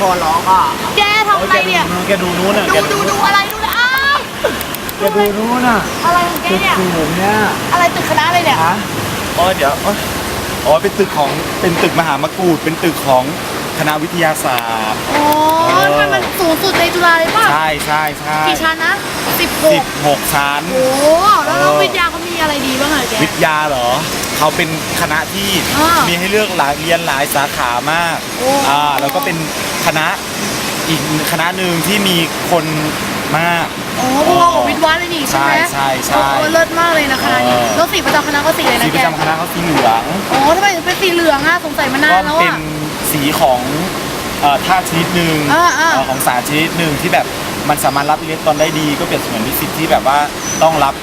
คอร้องอะแกทำอะไรเนี่ย แกดูนู้นน่ะดูแกดูดูอะไรดูเลยอ้าวแกดูนู้นน่ะอะไรของแกตึกเนี่ยสูงเนี่ยอะไรตึกคณะอะไรเนี่ยฮะอ๋อเดี๋ยวอ๋ออ๋อเป็นตึกของเป็นตึกมหามกุฏเป็นตึกของคณะวิทยาศาสตร์โอ้ทำไมมันสูงสุดในจุฬาเลยเปล่าใช่ใช่ใช่กี่ชั้นนะสิบหสิกบหกชั้นโอ้แล้วเออวิทยาเขามี วิทยาเหรอ เขาเป็นคณะที่อ่ามีมีให้เลือกหลายเรียนหลายสาขามากโอ้ อ่าแล้วก็เป็นคณะอีกคณะหนึ่งที่มีคนมาก โอ้พวกของวิทย์วัดเลยนี่ใช่ไหมใช่ใช่ใช่โอ้เลิศมากเลยนะคณะนี้เออ แล้วสีประจำคณะก็สีอะไรสีนะปแกระจำคณะเขาสีเหลืองโอ้ทำไมถึงเป็นสีเหลืองอะสงสัยมานานก็แล้วเป็นอะสีของเอ่อธาตุชนิดหนึ่งอ่าอ่า เอ่อของสารชนิดหนึ่งที่แบบมันสามารถรับอิเล็กตรอนได้ดี ก็เปรียบเสมือนนิสิตที่แบบว่าต้องรับ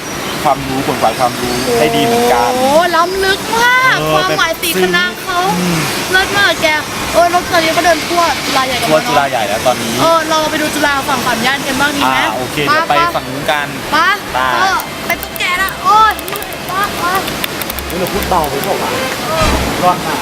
ความรู้ผลกว่าความรู้ได้ดีเหมือนกัน โอ้ล้ำลึกมาก เออความหมายสีแบบซึ้คงณะเขาอืม เลิศมากแกเออแล้วตอนนี้เขาเดินทั่วจุฬาใหญ่กันทั่วแล้วจุเนาะฬาใหญ่แล้วตอนนี้ เออเราไปดูจุฬาฝั่งฝั่งย่านกันบ้างดีอ่าไหมโอเคเดี๋ยวไปปะฝั่งนู้นกันปะไป เออไปตุ๊กแกนะโอ้ยปะปะนี่เราพูดเบาไปเปล่าวะร้อนมาก